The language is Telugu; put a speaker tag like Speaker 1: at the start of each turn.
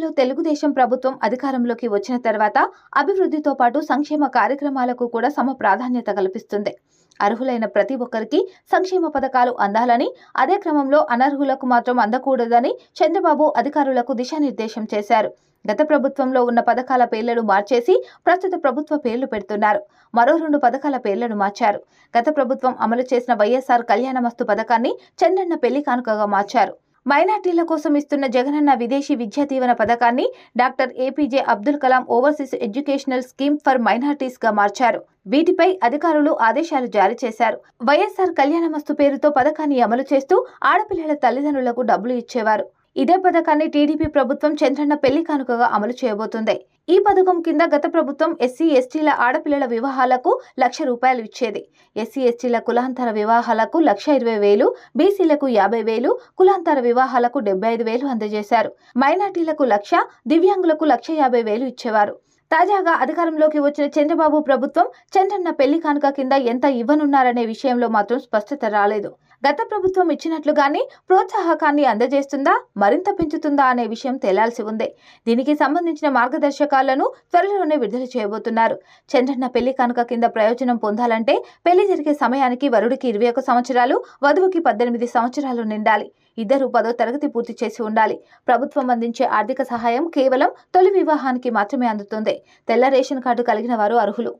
Speaker 1: ఏపీలో తెలుగుదేశం ప్రభుత్వం అధికారంలోకి వచ్చిన తర్వాత అభివృద్ధితో పాటు సంక్షేమ కార్యక్రమాలకు కూడా సమ ప్రాధాన్యత కల్పిస్తుంది. అర్హులైన ప్రతి ఒక్కరికి సంక్షేమ పథకాలు అందాలని అదే క్రమంలో అనర్హులకు మాత్రం అందకూడదని చంద్రబాబు అధికారులకు దిశానిర్దేశం చేశారు. గత ప్రభుత్వంలో ఉన్న పథకాల పేర్లను మార్చేసి ప్రస్తుత ప్రభుత్వ పేర్లు పెడుతున్నారు. మరో రెండు పథకాల పేర్లను మార్చారు. గత ప్రభుత్వం అమలు చేసిన వైఎస్ఆర్ కళ్యాణమస్తు పథకాన్ని చంద్రన్న పెళ్ళి కానుకగా మార్చారు. మైనార్టీల కోసం ఇస్తున్న జగనన్న విదేశీ విద్యా దీవెన పథకాన్ని doctor APJ Abdul Kalam overseas educational scheme for మైనార్టీస్గా మార్చారు. వీటిపై అధికారులు ఆదేశాలు జారీ చేశారు. వైఎస్ఆర్ కళ్యాణమస్తు పేరుతో పథకాన్ని అమలు చేస్తూ ఆడపిల్లల తల్లిదండ్రులకు డబ్బులు ఇచ్చేవారు. ఇదే పథకాన్ని టీడీపీ ప్రభుత్వం చంద్రన్న పెళ్ళి కానుకగా అమలు చేయబోతుంది. ఈ పథకం కింద గత ప్రభుత్వం ఎస్సీ ఎస్టీల ఆడపిల్లల వివాహాలకు లక్ష రూపాయలు ఇచ్చేది. ఎస్సీ ఎస్టీల కులాంతర వివాహాలకు లక్ష ఇరవై వేలు బీసీలకు యాభై వేలు కులాంతర వివాహాలకు డెబ్బై ఐదు వేలు అందజేశారు. మైనార్టీలకు లక్ష దివ్యాంగులకు లక్ష యాభై వేలు ఇచ్చేవారు. తాజాగా అధికారంలోకి వచ్చిన చంద్రబాబు ప్రభుత్వం చంద్రన్న పెళ్ళి కానుక కింద ఎంత ఇవ్వనున్నారనే విషయంలో మాత్రం స్పష్టత రాలేదు. గత ప్రభుత్వం ఇచ్చినట్లుగానే ప్రోత్సాహకాన్ని అందజేస్తుందా మరింత పెంచుతుందా అనే విషయం తేలాల్సి ఉంది. దీనికి సంబంధించిన మార్గదర్శకాలను త్వరలోనే విడుదల చేయబోతున్నారు. చంద్రన్న పెళ్ళి కానుక కింద ప్రయోజనం పొందాలంటే పెళ్ళి జరిగే సమయానికి వరుడికి ఇరవై ఒక సంవత్సరాలు వధువుకి పద్దెనిమిది సంవత్సరాలు నిండాలి. ఇద్దరు పదో తరగతి పూర్తి చేసి ఉండాలి. ప్రభుత్వం అందించే ఆర్థిక సహాయం కేవలం తొలి వివాహానికి మాత్రమే అందుతుంది. తెల్ల రేషన్ కార్డు కలిగిన వారు అర్హులు.